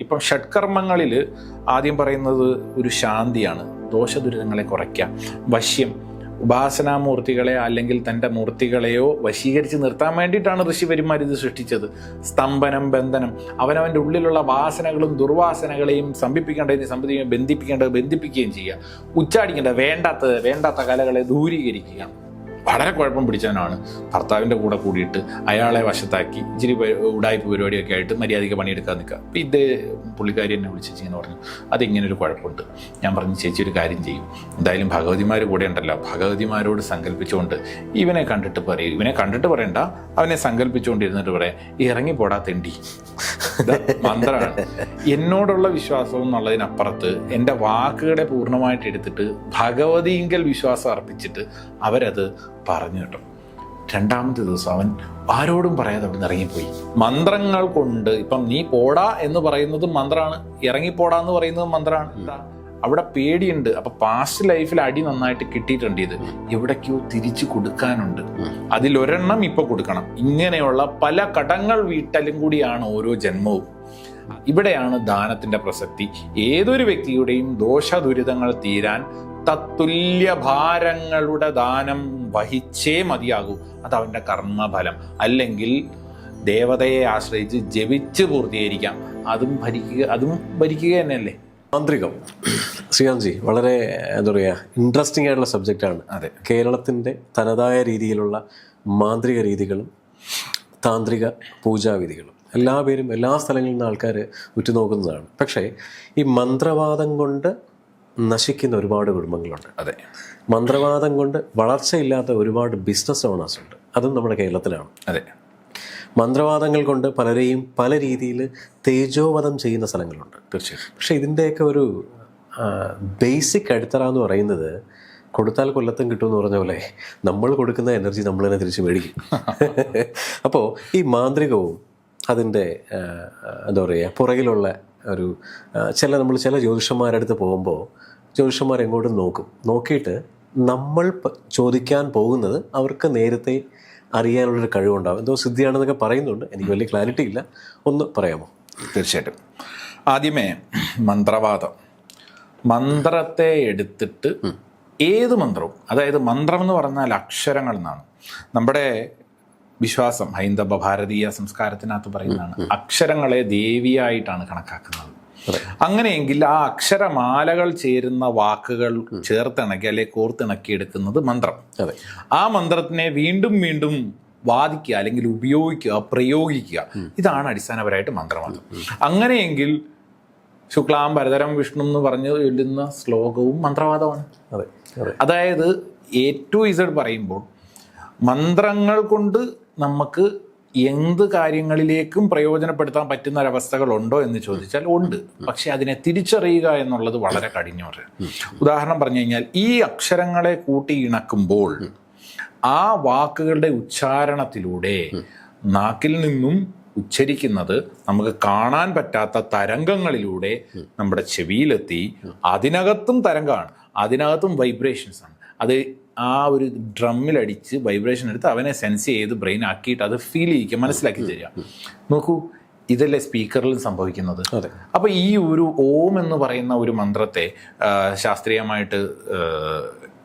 ഇപ്പം ഷഡ്കർമ്മങ്ങളിൽ ആദ്യം പറയുന്നത് ഒരു ശാന്തിയാണ് ദോഷദുരിതങ്ങളെ കുറയ്ക്കുക. വശ്യം ഉപാസനാമൂർത്തികളെ അല്ലെങ്കിൽ തന്റെ മൂർത്തികളെയോ വശീകരിച്ച് നിർത്താൻ വേണ്ടിയിട്ടാണ് ഋഷിവരിമാർ ഇത് സൃഷ്ടിച്ചത്. സ്തംഭനം ബന്ധനം അവനവന്റെ ഉള്ളിലുള്ള വാസനകളും ദുർവാസനകളെയും സംഭിപ്പിക്കേണ്ടതിനെ സംബന്ധിക്കുകയും ബന്ധിപ്പിക്കേണ്ടത് ബന്ധിപ്പിക്കുകയും ചെയ്യുക. ഉച്ചാടിക്കേണ്ട വേണ്ടാത്തത് വേണ്ടാത്ത കലകളെ ദൂരീകരിക്കുക. വളരെ കുഴപ്പം പിടിച്ചവനാണ്. ഭർത്താവിന്റെ കൂടെ കൂടിയിട്ട് അയാളെ വശത്താക്കി ഇച്ചിരി ഉടായ്പ പരിപാടിയൊക്കെ ആയിട്ട് മര്യാദയ്ക്ക് പണിയെടുക്കാൻ നിൽക്കുക. അപ്പം ഇത് പുള്ളിക്കാരി എന്നെ വിളിച്ച് ഇങ്ങനെ പറഞ്ഞു അതിങ്ങനെ ഒരു കുഴപ്പമുണ്ട്. ഞാൻ പറഞ്ഞു ചേച്ചി ഒരു കാര്യം ചെയ്യും. എന്തായാലും ഭഗവതിമാർ കൂടെ ഉണ്ടല്ലോ. ഭഗവതിമാരോട് സങ്കല്പിച്ചുകൊണ്ട് ഇവനെ കണ്ടിട്ട് പറയും. ഇവനെ കണ്ടിട്ട് പറയണ്ട. അവനെ സങ്കല്പിച്ചുകൊണ്ടിരുന്നിട്ട് പറയാം. ഇറങ്ങിപ്പോടാ തെണ്ടി. മന്ത്രമാണ് എന്നോടുള്ള വിശ്വാസം എന്നുള്ളതിനപ്പുറത്ത് എന്റെ വാക്കുകളെ പൂർണമായിട്ട് എടുത്തിട്ട് ഭഗവതിയെങ്കിൽ വിശ്വാസം അർപ്പിച്ചിട്ട് അവരത് പറഞ്ഞു കേട്ടോ. രണ്ടാമത്തെ ദിവസം അവൻ ആരോടും പറയാതെ അവിടെ നിന്ന് ഇറങ്ങിപ്പോയി. മന്ത്രങ്ങൾ കൊണ്ട് ഇപ്പം നീ പോടാ എന്ന് പറയുന്നതും മന്ത്രമാണ്. ഇറങ്ങിപ്പോടാ എന്ന് പറയുന്നതും മന്ത്രമാണ്. അവിടെ പേടിയുണ്ട്. അപ്പൊ പാസ്റ്റ് ലൈഫിൽ അടി നന്നായിട്ട് കിട്ടിയിട്ടുണ്ട് ഇത്. എവിടേക്കോ തിരിച്ചു കൊടുക്കാനുണ്ട്. അതിലൊരെണ്ണം ഇപ്പൊ കൊടുക്കണം. ഇങ്ങനെയുള്ള പല കടങ്ങൾ വീട്ടലും കൂടിയാണ് ഓരോ ജന്മവും. ഇവിടെയാണ് ദാനത്തിന്റെ പ്രസക്തി. ഏതൊരു വ്യക്തിയുടെയും ദോഷ ദുരിതങ്ങൾ തീരാൻ തത്തുല്യ ഭാരങ്ങളുടെ ദാനം വഹിച്ചേ മതിയാകൂ. അത് അവന്റെ കർമ്മഫലം. അല്ലെങ്കിൽ ദേവതയെ ആശ്രയിച്ച് ജപിച്ച് പൂർത്തീകരിക്കാം. അതും ഭരിക്കുക അതും ഭരിക്കുക തന്നെയല്ലേ? മാന്ത്രികം. ശ്രീകാന്ത്ജി വളരെ എന്താ പറയുക ഇൻട്രസ്റ്റിംഗ് ആയിട്ടുള്ള സബ്ജക്റ്റാണ് അതെ. കേരളത്തിന്റെ തനതായ രീതിയിലുള്ള മാന്ത്രിക രീതികളും താന്ത്രിക പൂജാവിധികളും എല്ലാ പേരും എല്ലാ സ്ഥലങ്ങളിൽ നിന്ന് ആൾക്കാർ ഉറ്റുനോക്കുന്നതാണ്. പക്ഷേ ഈ മന്ത്രവാദം കൊണ്ട് നശിക്കുന്ന ഒരുപാട് കുടുംബങ്ങളുണ്ട്. അതെ. മന്ത്രവാദം കൊണ്ട് വളർച്ചയില്ലാത്ത ഒരുപാട് ബിസിനസ് ഓണേഴ്സ് ഉണ്ട്. അതും നമ്മുടെ കേരളത്തിലാണ്. അതെ. മന്ത്രവാദങ്ങൾ കൊണ്ട് പലരെയും പല രീതിയിൽ തേജോവധം ചെയ്യുന്ന സ്ഥലങ്ങളുണ്ട്. തീർച്ചയായും പക്ഷേ ഇതിന്റെയൊക്കെ ഒരു ബേസിക് അടിത്തറ എന്ന് പറയുന്നത് കൊടുത്താൽ കൊല്ലത്തും കിട്ടുമെന്ന് പറഞ്ഞ പോലെ നമ്മൾ കൊടുക്കുന്ന എനർജി നമ്മൾ തന്നെ തിരിച്ച് മേടിക്കും. അപ്പോൾ ഈ മാന്ത്രികവും അതിന്റെ എന്താ പറയുക പുറകിലുള്ള ഒരു ചില നമ്മൾ ചില ജ്യോതിഷന്മാരുടെ അടുത്ത് പോകുമ്പോൾ ജ്യോതിഷന്മാർ എങ്ങോട്ടും നോക്കും. നോക്കിയിട്ട് നമ്മൾ ചോദിക്കാൻ പോകുന്നത് അവർക്ക് നേരത്തെ അറിയാനുള്ളൊരു കഴിവുണ്ടാവും. എന്തോ സിദ്ധിയാണെന്നൊക്കെ പറയുന്നുണ്ട്. എനിക്ക് വലിയ ക്ലാരിറ്റി ഇല്ല. ഒന്ന് പറയാമോ? തീർച്ചയായിട്ടും. ആദ്യമേ മന്ത്രവാദം. മന്ത്രത്തെ എടുത്തിട്ട് ഏത് മന്ത്രവും അതായത് മന്ത്രം എന്ന് പറഞ്ഞാൽ അക്ഷരങ്ങൾ എന്നാണ്. നമ്മുടെ വിശ്വാസം ഹൈന്ദവ ഭാരതീയ സംസ്കാരത്തിനകത്ത് പറയുന്നതാണ്. അക്ഷരങ്ങളെ ദേവിയായിട്ടാണ് കണക്കാക്കുന്നത്. അങ്ങനെയെങ്കിൽ ആ അക്ഷരമാലകൾ ചേരുന്ന വാക്കുകൾ ചേർത്തിണക്കി അല്ലെ കോർത്തിണക്കി എടുക്കുന്നത് മന്ത്രം. അതെ. ആ മന്ത്രത്തിനെ വീണ്ടും വീണ്ടും വാദിക്കുക അല്ലെങ്കിൽ ഉപയോഗിക്കുക പ്രയോഗിക്കുക ഇതാണ് അടിസ്ഥാനപരമായിട്ട് മന്ത്രമാണ് അങ്ങനെയെങ്കിൽ ശുക്ലാം ഭരതരം വിഷ്ണു എന്ന് പറഞ്ഞു ചൊല്ലുന്ന ശ്ലോകവും മന്ത്രവാദമാണ്. അതെ അതെ. അതായത് എ ടു ഇസഡ് പറയുമ്പോൾ മന്ത്രങ്ങൾ കൊണ്ട് നമുക്ക് എന്ത് കാര്യങ്ങളിലേക്കും പ്രയോജനപ്പെടുത്താൻ പറ്റുന്ന ഒരവസ്ഥകളുണ്ടോ എന്ന് ചോദിച്ചാൽ ഉണ്ട്. പക്ഷെ അതിനെ തിരിച്ചറിയുക എന്നുള്ളത് വളരെ കഠിനമാണ്. ഉദാഹരണം പറഞ്ഞു കഴിഞ്ഞാൽ ഈ അക്ഷരങ്ങളെ കൂട്ടി ഇണക്കുമ്പോൾ ആ വാക്കുകളുടെ ഉച്ചാരണത്തിലൂടെ നാക്കിൽ നിന്നും ഉച്ചരിക്കുന്നത് നമുക്ക് കാണാൻ പറ്റാത്ത തരംഗങ്ങളിലൂടെ നമ്മുടെ ചെവിയിലെത്തി അതിനകത്തും തരംഗമാണ്. അതിനകത്തും വൈബ്രേഷൻസ് ആണ്. അത് ആ ഒരു ഡ്രമ്മിലടിച്ച് വൈബ്രേഷൻ എടുത്ത് അവനെ സെൻസ് ചെയ്ത് ബ്രെയിൻ ആക്കിയിട്ട് അത് ഫീൽ ചെയ്യിക്കുക മനസ്സിലാക്കി തരിക. നോക്കൂ ഇതല്ലേ സ്പീക്കറിലും സംഭവിക്കുന്നത്. അപ്പോൾ അപ്പൊ ഈ ഒരു ഓം എന്ന് പറയുന്ന ഒരു മന്ത്രത്തെ ശാസ്ത്രീയമായിട്ട്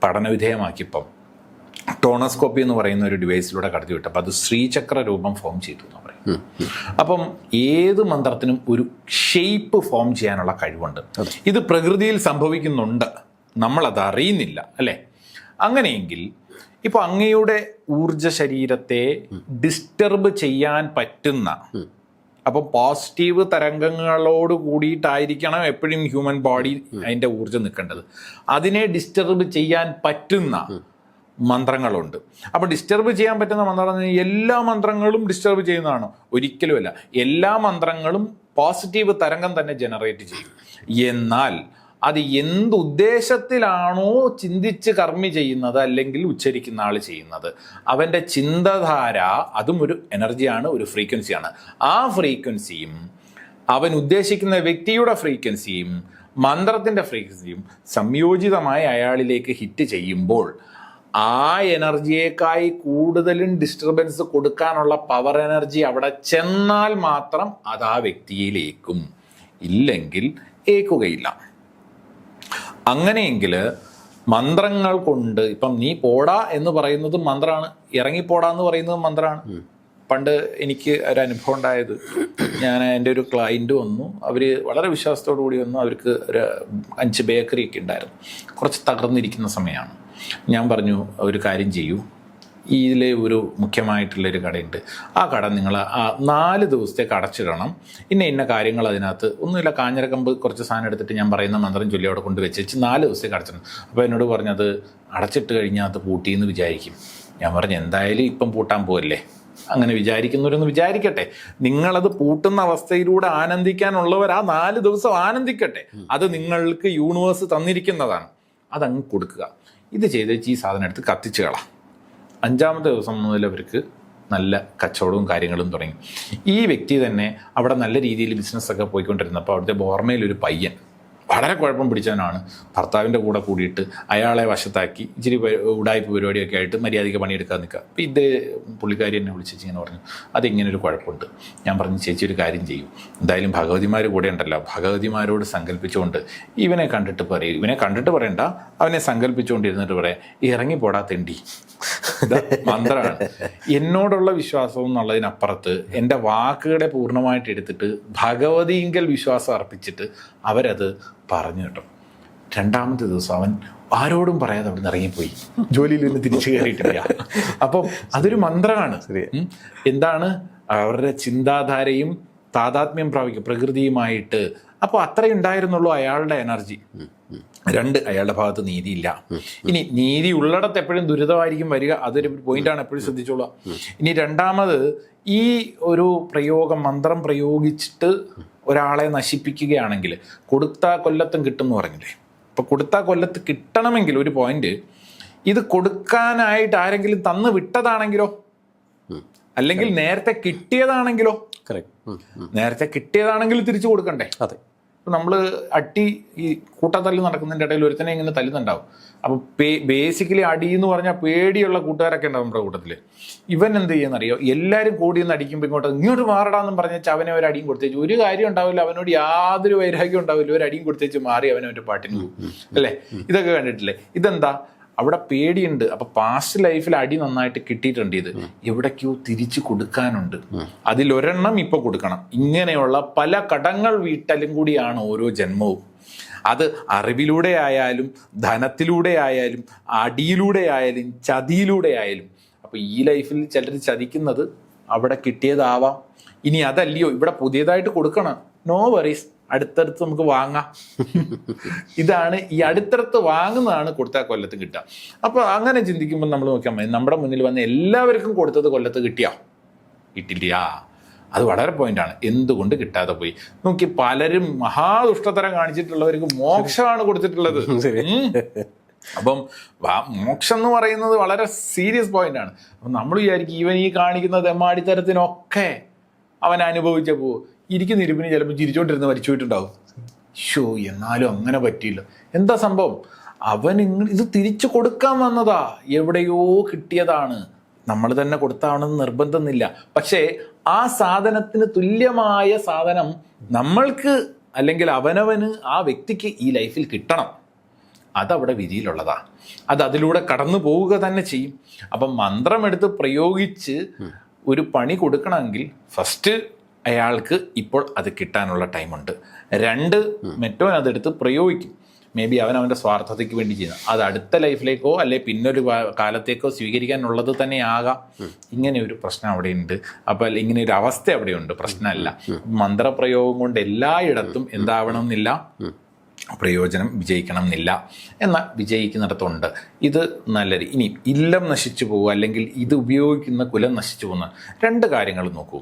പഠനവിധേയമാക്കിയപ്പം ടോണോസ്കോപ്പി എന്ന് പറയുന്ന ഒരു ഡിവൈസിലൂടെ കടത്തി വിട്ടപ്പോൾ അത് ശ്രീചക്ര രൂപം ഫോം ചെയ്തു എന്ന് പറയും അപ്പം ഏത് മന്ത്രത്തിനും ഒരു ഷേപ്പ് ഫോം ചെയ്യാനുള്ള കഴിവുണ്ട്. ഇത് പ്രകൃതിയിൽ സംഭവിക്കുന്നുണ്ട്. നമ്മളത് അറിയുന്നില്ല അല്ലേ? അങ്ങനെയെങ്കിൽ ഇപ്പൊ അങ്ങയുടെ ഊർജ ശരീരത്തെ ഡിസ്റ്റർബ് ചെയ്യാൻ പറ്റുന്ന അപ്പൊ പോസിറ്റീവ് തരംഗങ്ങളോട് കൂടിയിട്ടായിരിക്കണം എപ്പോഴും ഹ്യൂമൻ ബോഡി അതിന്റെ ഊർജം നിൽക്കേണ്ടത്. അതിനെ ഡിസ്റ്റർബ് ചെയ്യാൻ പറ്റുന്ന മന്ത്രങ്ങളുണ്ട്. അപ്പോൾ ഡിസ്റ്റർബ് ചെയ്യാൻ പറ്റുന്ന മന്ത്രം എല്ലാ മന്ത്രങ്ങളും ഡിസ്റ്റർബ് ചെയ്യുന്നതാണ്? ഒരിക്കലുമല്ല. എല്ലാ മന്ത്രങ്ങളും പോസിറ്റീവ് തരംഗം തന്നെ ജനറേറ്റ് ചെയ്യും. എന്നാൽ അത് എന്ത് ഉദ്ദേശത്തിലാണോ ചിന്തിച്ച് കർമ്മി ചെയ്യുന്നത് അല്ലെങ്കിൽ ഉച്ചരിക്കുന്ന ആൾ ചെയ്യുന്നത്. അവന്റെ ചിന്തധാര അതും ഒരു എനർജിയാണ് ഒരു ഫ്രീക്വൻസിയാണ് ആ ഫ്രീക്വൻസിയും അവൻ ഉദ്ദേശിക്കുന്ന വ്യക്തിയുടെ ഫ്രീക്വൻസിയും മന്ത്രത്തിന്റെ ഫ്രീക്വൻസിയും സംയോജിതമായി അയാളിലേക്ക് ഹിറ്റ് ചെയ്യുമ്പോൾ ആ എനർജിയേക്കായി കൂടുതലും ഡിസ്റ്റർബൻസ് കൊടുക്കാനുള്ള പവർ എനർജി അവിടെ ചെന്നാൽ മാത്രം അത് ആ വ്യക്തിയിലേക്കും ഇല്ലെങ്കിൽ ഏക്കുകയില്ല അങ്ങനെയെങ്കിൽ മന്ത്രങ്ങൾ കൊണ്ട് ഇപ്പം നീ പോടാ എന്ന് പറയുന്നതും മന്ത്രമാണ് ഇറങ്ങിപ്പോടാ എന്ന് പറയുന്നതും മന്ത്രമാണ് പണ്ട് എനിക്ക് ഒരു അനുഭവം ഉണ്ടായത്. ഞാൻ എന്റെ ഒരു ക്ലയന്റ് വന്നു. അവർ വളരെ വിശ്വാസത്തോടു കൂടി വന്നു. അവർക്ക് ഒരു അഞ്ച് ബേക്കറി ഒക്കെ ഉണ്ടായിരുന്നു. കുറച്ച് തകർന്നിരിക്കുന്ന സമയമാണ്. ഞാൻ പറഞ്ഞു ഒരു കാര്യം ചെയ്യൂ. ഇതിലെ ഒരു മുഖ്യമായിട്ടുള്ളൊരു കടയുണ്ട്. ആ കട നിങ്ങൾ ആ നാല് ദിവസത്തേക്ക് അടച്ചിടണം. ഇന്ന ഇന്ന കാര്യങ്ങൾ അതിനകത്ത് ഒന്നുമില്ല കാഞ്ഞിരക്കമ്പ് കുറച്ച് സാധനം എടുത്തിട്ട് ഞാൻ പറയുന്ന മന്ത്രം ചൊല്ലി അവിടെ കൊണ്ട് വെച്ച് നാല് ദിവസത്തേക്ക് അടച്ചിടണം. അപ്പോൾ എന്നോട് പറഞ്ഞത് അടച്ചിട്ട് കഴിഞ്ഞാൽ അത് പൂട്ടിയെന്ന് വിചാരിക്കും. ഞാൻ പറഞ്ഞു എന്തായാലും ഇപ്പം പൂട്ടാൻ പോകല്ലേ അങ്ങനെ വിചാരിക്കുന്നവരൊന്ന് വിചാരിക്കട്ടെ. നിങ്ങളത് പൂട്ടുന്ന അവസ്ഥയിലൂടെ ആനന്ദിക്കാനുള്ളവർ ആ നാല് ദിവസം ആനന്ദിക്കട്ടെ. അത് നിങ്ങൾക്ക് യൂണിവേഴ്സ് തന്നിരിക്കുന്നതാണ്. അതങ്ങ് കൊടുക്കുക. ഇത് ചെയ്തേച്ച് ഈ സാധനം എടുത്ത് കത്തിച്ചു കളാം. അഞ്ചാമത്തെ ദിവസം മുതൽ അവർക്ക് നല്ല കച്ചവടവും കാര്യങ്ങളും തുടങ്ങി. ഈ വ്യക്തി തന്നെ അവിടെ നല്ല രീതിയിൽ ബിസിനസ്സൊക്കെ പോയിക്കൊണ്ടിരുന്നപ്പോൾ അവിടുത്തെ ബോർമയിലൊരു പയ്യൻ വളരെ കുഴപ്പം പിടിച്ചവനാണ്. ഭർത്താവിന്റെ കൂടെ കൂടിയിട്ട് അയാളെ വശത്താക്കി ഇച്ചിരി ഉടായ്പ പരിപാടിയൊക്കെ ആയിട്ട് മര്യാദയ്ക്ക് പണിയെടുക്കാൻ നിൽക്കുക. അപ്പോൾ ഇത് പുള്ളിക്കാരി എന്നെ വിളിച്ച് ഇങ്ങനെ പറഞ്ഞു അതിങ്ങനെ ഒരു കുഴപ്പമുണ്ട്. ഞാൻ പറഞ്ഞു ചേച്ചി ഒരു കാര്യം ചെയ്യും. എന്തായാലും ഭഗവതിമാർ കൂടെ ഉണ്ടല്ലോ. ഭഗവതിമാരോട് സങ്കല്പിച്ചുകൊണ്ട് ഇവനെ കണ്ടിട്ട് പറയും. ഇവനെ കണ്ടിട്ട് പറയണ്ട. അവനെ സങ്കല്പിച്ചുകൊണ്ടിരുന്നിട്ട് പറയാം. ഇറങ്ങിപ്പോടാ തെണ്ടി. ഇത് മന്ത്രമാണ് എന്നോടുള്ള വിശ്വാസം എന്നുള്ളതിനപ്പുറത്ത് എന്റെ വാക്കുകളെ പൂർണമായിട്ട് എടുത്തിട്ട് ഭഗവതിയെങ്കിൽ വിശ്വാസം അർപ്പിച്ചിട്ട് അവരത് പറഞ്ഞു കേട്ടോ. രണ്ടാമത്തെ ദിവസം അവൻ ആരോടും പറയാതെ അവിടെ നിന്ന് ഇറങ്ങിപ്പോയി. ജോലിയിൽ നിന്ന് തിരിച്ചു കയറിയിട്ടില്ല. അപ്പം അതൊരു മന്ത്രമാണ്. എന്താണ്? അവരുടെ ചിന്താധാരയും താതാത്മ്യം പ്രാപിക്കുക പ്രകൃതിയുമായിട്ട്. അപ്പോൾ അത്രയുണ്ടായിരുന്നുള്ളൂ അയാളുടെ എനർജി. രണ്ട് അയാളുടെ ഭാഗത്ത് നീതിയില്ല. ഇനി നീതി ഉള്ളിടത്ത് എപ്പോഴും ദുരിതമായിരിക്കും വരിക. അതൊരു പോയിന്റാണ് എപ്പോഴും ശ്രദ്ധിച്ചോളാം ഇനി രണ്ടാമത് ഈ ഒരു പ്രയോഗം മന്ത്രം പ്രയോഗിച്ചിട്ട് ഒരാളെ നശിപ്പിക്കുകയാണെങ്കിൽ കൊടുത്ത കൊല്ലത്തും കിട്ടും എന്ന് പറഞ്ഞില്ലേ? അപ്പൊ കൊടുത്ത കൊല്ലത്ത് കിട്ടണമെങ്കിൽ ഒരു പോയിന്റ് ഇത് കൊടുക്കാനായിട്ട് ആരെങ്കിലും തന്ന് വിട്ടതാണെങ്കിലോ? അല്ലെങ്കിൽ നേരത്തെ കിട്ടിയതാണെങ്കിലോ? കറക്റ്റ് നേരത്തെ കിട്ടിയതാണെങ്കിൽ തിരിച്ചു കൊടുക്കണ്ടേ? അതെ. നമ്മൾ അട്ടി ഈ കൂട്ടത്തല്ല് നടക്കുന്നതിന്റെ ഇടയിൽ ഒരുത്തനെ ഇങ്ങനെ തല്ലുന്നുണ്ടാവും. അപ്പോൾ പേ ബേസിക്കലി അടി എന്ന് പറഞ്ഞാൽ പേടിയുള്ള കൂട്ടുകാരൊക്കെ ഉണ്ടാവും നമ്മുടെ കൂട്ടത്തിൽ ഇവൻ എന്ത് ചെയ്യുന്നറിയോ? എല്ലാവരും കൂടി ഒന്ന് അടിക്കുമ്പോൾ ഇങ്ങോട്ട് ഇങ്ങോട്ട് മാറടാന്നും പറഞ്ഞാൽ അവനെ ഒരു അടിയും കൊടുത്തേച്ച്. ഒരു കാര്യം ഉണ്ടാവില്ല അവനോട് യാതൊരു വൈരാഗ്യം ഉണ്ടാവില്ല. ഒരു അടിയും കൊടുത്തേച്ച് മാറി അവനെ ഒരു പാട്ടിന് പോകും. അല്ലേ? ഇതൊക്കെ കണ്ടിട്ടില്ലേ? ഇതെന്താ? അവിടെ പേടിയുണ്ട്. അപ്പൊ പാസ്റ്റ് ലൈഫിൽ അടി നന്നായിട്ട് കിട്ടിയിട്ടുണ്ട് ഇത്. എവിടേക്കോ തിരിച്ചു കൊടുക്കാനുണ്ട്. അതിലൊരെണ്ണം ഇപ്പൊ കൊടുക്കണം. ഇങ്ങനെയുള്ള പല കടങ്ങൾ വീട്ടലും കൂടിയാണ് ഓരോ ജന്മവും. അത് അറിവിലൂടെ ആയാലും ധനത്തിലൂടെ ആയാലും അടിയിലൂടെ ആയാലും ചതിയിലൂടെ ആയാലും. അപ്പൊ ഈ ലൈഫിൽ ചിലർ ചതിക്കുന്നത് അവിടെ കിട്ടിയതാവാം. ഇനി അതല്ലയോ? ഇവിടെ പുതിയതായിട്ട് കൊടുക്കണം. നോ വറീസ് അടുത്തടുത്ത് നമുക്ക് വാങ്ങാം. ഇതാണ് ഈ അടുത്തടുത്ത് വാങ്ങുന്നതാണ് കൊടുത്താൽ കൊല്ലത്ത് കിട്ടുക. അപ്പോൾ അങ്ങനെ ചിന്തിക്കുമ്പോൾ നമ്മൾ നോക്കിയാൽ മതി. നമ്മുടെ മുന്നിൽ വന്ന എല്ലാവർക്കും കൊടുത്തത് കൊല്ലത്ത് കിട്ടിയോ? കിട്ടില്ല. അത് വളരെ പോയിന്റാണ് എന്തുകൊണ്ട് കിട്ടാതെ പോയി? നോക്കി പലരും മഹാദുഷ്ടതരം കാണിച്ചിട്ടുള്ളവർക്ക് മോക്ഷമാണ് കൊടുത്തിട്ടുള്ളത്. അപ്പം മോക്ഷം എന്ന് പറയുന്നത് വളരെ സീരിയസ് പോയിന്റ് ആണ്. അപ്പം നമ്മൾ വിചാരിക്കും ഇവൻ ഈ കാണിക്കുന്ന തെമ്മാടിത്തരത്തിനൊക്കെ അവൻ അനുഭവിച്ച പോ. ഇരിക്കുന്ന ഇരുപ്പിന് ചിലപ്പോൾ ചിരിച്ചോണ്ടിരുന്ന് മരിച്ചു പോയിട്ടുണ്ടാവും ഷോ എന്നാലും അങ്ങനെ പറ്റിയില്ല. എന്താ സംഭവം? അവൻ ഇങ്ങ ഇത് തിരിച്ചു കൊടുക്കാൻ വന്നതാ. എവിടെയോ കിട്ടിയതാണ്. നമ്മൾ തന്നെ കൊടുത്താണെന്ന് നിർബന്ധമൊന്നുമില്ല പക്ഷേ ആ സാധനത്തിന് തുല്യമായ സാധനം നമ്മൾക്ക് അല്ലെങ്കിൽ അവനവന് ആ വ്യക്തിക്ക് ഈ ലൈഫിൽ കിട്ടണം. അതവിടെ വിധിയിലുള്ളതാ. അത് അതിലൂടെ കടന്നു പോവുക തന്നെ ചെയ്യും. അപ്പം മന്ത്രമെടുത്ത് പ്രയോഗിച്ച് ഒരു പണി കൊടുക്കണമെങ്കിൽ ഫസ്റ്റ് അയാൾക്ക് ഇപ്പോൾ അത് കിട്ടാനുള്ള ടൈമുണ്ട്. രണ്ട് മെറ്റോൻ അതെടുത്ത് പ്രയോഗിക്കും. മേ ബി അവൻ അവന്റെ സ്വാർത്ഥതയ്ക്ക് വേണ്ടി ചെയ്യുന്നത് അത് അടുത്ത ലൈഫിലേക്കോ അല്ലെ പിന്നൊരു കാലത്തേക്കോ സ്വീകരിക്കാനുള്ളത് തന്നെ ആകാം. ഇങ്ങനെ ഒരു പ്രശ്നം അവിടെയുണ്ട്. അപ്പോൾ ഇങ്ങനെ ഒരു അവസ്ഥ അവിടെയുണ്ട്. പ്രശ്നമല്ല. മന്ത്രപ്രയോഗം കൊണ്ട് എല്ലായിടത്തും എന്താവണം എന്നില്ല പ്രയോജനം വിജയിക്കണം എന്നില്ല എന്നാൽ വിജയിക്കുന്നിടത്തുണ്ട്. ഇത് നല്ല ഇനി ഇല്ലം നശിച്ചു പോകുക അല്ലെങ്കിൽ ഇത് ഉപയോഗിക്കുന്ന കുലം നശിച്ചു പോകുന്ന രണ്ട് കാര്യങ്ങൾ നോക്കൂ.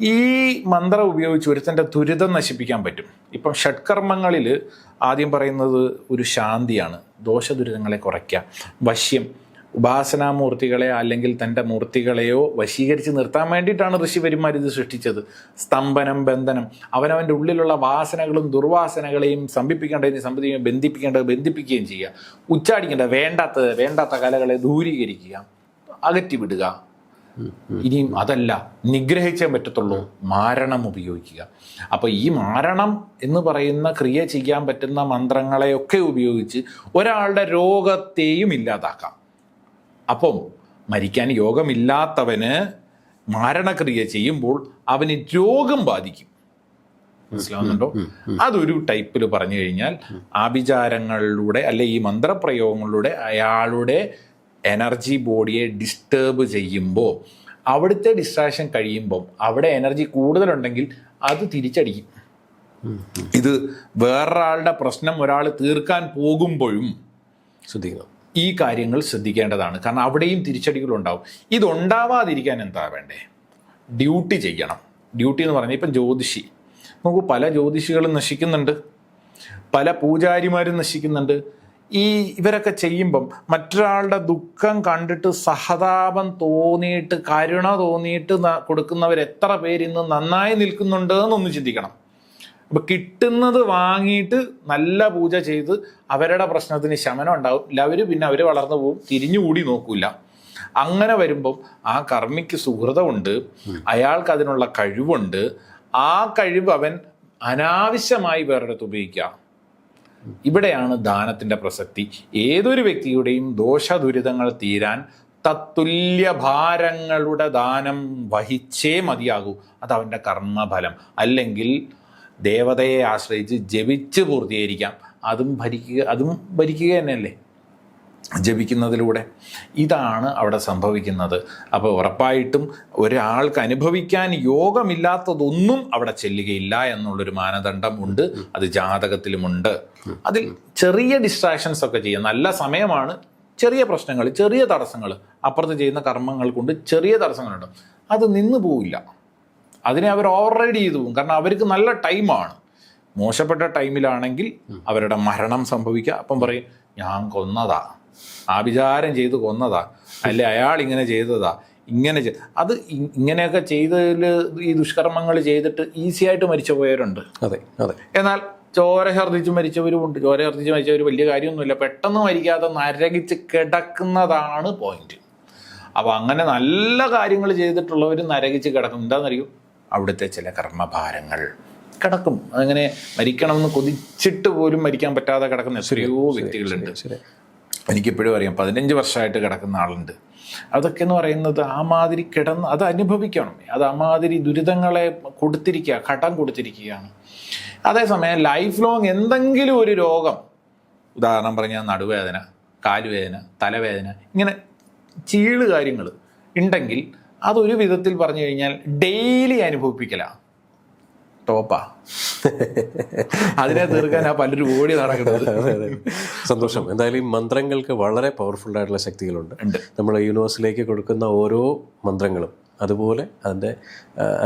ഈ മന്ത്രം ഉപയോഗിച്ച് ഒരുത്തന്റെ ദുരിതം നശിപ്പിക്കാൻ പറ്റും. ഇപ്പം ഷഡ്കർമ്മങ്ങളിൽ ആദ്യം പറയുന്നത് ഒരു ശാന്തിയാണ്. ദോഷ ദുരിതങ്ങളെ കുറയ്ക്കുക. വശ്യം ഉപാസനാമൂർത്തികളെ അല്ലെങ്കിൽ തന്റെ മൂർത്തികളെയോ വശീകരിച്ച് നിർത്താൻ വേണ്ടിയിട്ടാണ് ഋഷിവരിമാർ ഇത് സൃഷ്ടിച്ചത്. സ്തംഭനം ബന്ധനം. അവനവന്റെ ഉള്ളിലുള്ള വാസനകളും ദുർവാസനകളെയും സംഭിപ്പിക്കേണ്ടതിനെ സംബന്ധിക്കുകയും ബന്ധിപ്പിക്കേണ്ടത് ബന്ധിപ്പിക്കുകയും ചെയ്യുക. ഉച്ചാടിക്കേണ്ട വേണ്ടാത്ത വേണ്ടാത്ത കലകളെ ദൂരീകരിക്കുക അകറ്റി വിടുക ഇനിയും അതല്ല നിഗ്രഹിച്ചേ പറ്റത്തുള്ളൂ മാരണം ഉപയോഗിക്കുക. അപ്പോൾ ഈ മാരണം എന്ന് പറയുന്ന ക്രിയ ചെയ്യാൻ പറ്റുന്ന മന്ത്രങ്ങളെയൊക്കെ ഉപയോഗിച്ച് ഒരാളുടെ രോഗത്തെയും ഇല്ലാതാക്കാം. അപ്പം മരിക്കാൻ യോഗമില്ലാത്തവന് മാരണക്രിയ ചെയ്യുമ്പോൾ അവന് രോഗം ബാധിക്കും. മനസ്സിലാവുന്നുണ്ടോ? അതൊരു ടൈപ്പിൽ പറഞ്ഞു കഴിഞ്ഞാൽ ആഭിചാരങ്ങളിലൂടെ അല്ലെ ഈ മന്ത്രപ്രയോഗങ്ങളിലൂടെ അയാളുടെ എനർജി ബോഡിയെ ഡിസ്റ്റേബ് ചെയ്യുമ്പോൾ അവിടുത്തെ ഡിസ്ട്രാക്ഷൻ കഴിയുമ്പം അവിടെ എനർജി കൂടുതലുണ്ടെങ്കിൽ അത് തിരിച്ചടിക്കും. ഇത് വേറൊരാളുടെ പ്രശ്നം ഒരാൾ തീർക്കാൻ പോകുമ്പോഴും ശ്രദ്ധിക്കണം. ഈ കാര്യങ്ങൾ ശ്രദ്ധിക്കേണ്ടതാണ്. കാരണം അവിടെയും തിരിച്ചടികൾ ഉണ്ടാവും ഇതുണ്ടാവാതിരിക്കാൻ എന്താ വേണ്ടേ? ഡ്യൂട്ടി ചെയ്യണം. ഡ്യൂട്ടി എന്ന് പറഞ്ഞാൽ ഇപ്പം ജ്യോതിഷി. നമുക്ക് പല ജ്യോതിഷികളും നശിക്കുന്നുണ്ട്. പല പൂജാരിമാരും നശിക്കുന്നുണ്ട്. ഈ ഇവരൊക്കെ ചെയ്യുമ്പം മറ്റൊരാളുടെ ദുഃഖം കണ്ടിട്ട് സഹതാപം തോന്നിയിട്ട് കരുണ തോന്നിയിട്ട് കൊടുക്കുന്നവർ എത്ര പേര് ഇന്ന് നന്നായി നിൽക്കുന്നുണ്ട് എന്നൊന്ന് ചിന്തിക്കണം. അപ്പൊ കിട്ടുന്നത് വാങ്ങിയിട്ട് നല്ല പൂജ ചെയ്ത് അവരുടെ പ്രശ്നത്തിന് ശമനം ഉണ്ടാവും. ഇല്ല അവർ പിന്നെ അവർ വളർന്നു പോകും. തിരിഞ്ഞുകൂടി നോക്കൂല. അങ്ങനെ വരുമ്പം ആ കർമ്മിക്ക് സുഹൃതമുണ്ട്. അയാൾക്ക് അതിനുള്ള കഴിവുണ്ട്. ആ കഴിവ് അവൻ അനാവശ്യമായി വേറെടുത്ത് ഉപയോഗിക്കുക ഇവിടെയാണ് ദാനത്തിന്റെ പ്രസക്തി. ഏതൊരു വ്യക്തിയുടെയും ദോഷ ദുരിതങ്ങൾ തീരാൻ തത്തുല്യ ഭാരങ്ങളുടെ ദാനം വഹിച്ചേ മതിയാകൂ. അത് അവന്റെ കർമ്മഫലം. അല്ലെങ്കിൽ ദേവതയെ ആശ്രയിച്ച് ജപിച്ച് പൂർത്തീകരിക്കാം. അതും ഭരിക്കുക അതും ഭരിക്കുക തന്നെയല്ലേ? ജപിക്കുന്നതിലൂടെ. ഇതാണ് അവിടെ സംഭവിക്കുന്നത്. അപ്പോൾ ഉറപ്പായിട്ടും ഒരാൾക്ക് അനുഭവിക്കാൻ യോഗമില്ലാത്തതൊന്നും അവിടെ ചെല്ലുകയില്ല എന്നുള്ളൊരു മാനദണ്ഡം ഉണ്ട്. അത് ജാതകത്തിലുമുണ്ട്. അതിൽ ചെറിയ ഡിസ്ട്രാക്ഷൻസ് ഒക്കെ ചെയ്യാം നല്ല സമയമാണ് ചെറിയ പ്രശ്നങ്ങൾ ചെറിയ തടസ്സങ്ങൾ. അപ്പുറത്ത് ചെയ്യുന്ന കർമ്മങ്ങൾ കൊണ്ട് ചെറിയ തടസ്സങ്ങളുണ്ട്. അത് നിന്ന് പോവില്ല. അതിനെ അവർ ഓൾറെഡി ചെയ്തു. പോകും കാരണം അവർക്ക് നല്ല ടൈമാണ് മോശപ്പെട്ട ടൈമിലാണെങ്കിൽ അവരുടെ മരണം സംഭവിക്കുക അപ്പം പറയും ഞാൻ കൊന്നതാ. ആഭിചാരം ചെയ്ത് കൊന്നതാ. അല്ലെ അയാൾ ഇങ്ങനെ ചെയ്തതാ. ഇങ്ങനെ അത് ഇങ്ങനെയൊക്കെ ചെയ്തതിൽ ഈ ദുഷ്കർമ്മങ്ങൾ ചെയ്തിട്ട് ഈസിയായിട്ട് മരിച്ചു പോയവരുണ്ട്. അതെ അതെ. എന്നാൽ ചോര ഛർദ്ദിച്ച് മരിച്ചവരുമുണ്ട്. ചോര ഛർദ്ദിച്ച് മരിച്ചവർ വലിയ കാര്യമൊന്നുമില്ല. പെട്ടെന്ന് മരിക്കാതെ നരകിച്ച് കിടക്കുന്നതാണ് പോയിന്റ് അപ്പോൾ അങ്ങനെ നല്ല കാര്യങ്ങൾ ചെയ്തിട്ടുള്ളവർ നരകിച്ച് കിടക്കും. എന്താണെന്നറിയും അവിടുത്തെ ചില കർമ്മഭാരങ്ങൾ. കിടക്കും. അങ്ങനെ മരിക്കണമെന്ന് കൊതിച്ചിട്ട് പോലും മരിക്കാൻ പറ്റാതെ കിടക്കുന്ന എത്രയോ വ്യക്തികളുണ്ട്. എനിക്കിപ്പോഴും അറിയാം. പതിനഞ്ച് വർഷമായിട്ട് കിടക്കുന്ന ആളുണ്ട്. അതൊക്കെ എന്ന് പറയുന്നത് ആ മാതിരി കിടന്ന് അത് അനുഭവിക്കണം. അത് ആ മാതിരി ദുരിതങ്ങളെ കൊടുത്തിരിക്കുക കടം കൊടുത്തിരിക്കുകയാണ്. അതേസമയം ലൈഫ് ലോങ് എന്തെങ്കിലും ഒരു രോഗം ഉദാഹരണം പറഞ്ഞാൽ നടുവേദന കാലുവേദന തലവേദന ഇങ്ങനെ ചീൾ കാര്യങ്ങൾ ഉണ്ടെങ്കിൽ അതൊരു വിധത്തിൽ പറഞ്ഞു കഴിഞ്ഞാൽ ഡെയിലി അനുഭവിപ്പിക്കലാണ് ടോപ്പാ. അതിനെ തീർക്കാൻ ആ പലരും ഓടി നടക്കുന്നത്. സന്തോഷം. എന്തായാലും ഈ മന്ത്രങ്ങൾക്ക് വളരെ പവർഫുൾ ആയിട്ടുള്ള ശക്തികളുണ്ട്. നമ്മൾ യൂണിവേഴ്സിലേക്ക് കൊടുക്കുന്ന ഓരോ മന്ത്രങ്ങളും അതുപോലെ അതിന്റെ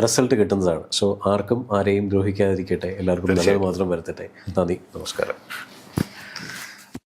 റിസൾട്ട് കിട്ടുന്നതാണ്. സോ ആർക്കും ആരെയും ദ്രോഹിക്കാതിരിക്കട്ടെ. എല്ലാവർക്കും നല്ലത് മാത്രം വരുത്തട്ടെ. നന്ദി. നമസ്കാരം.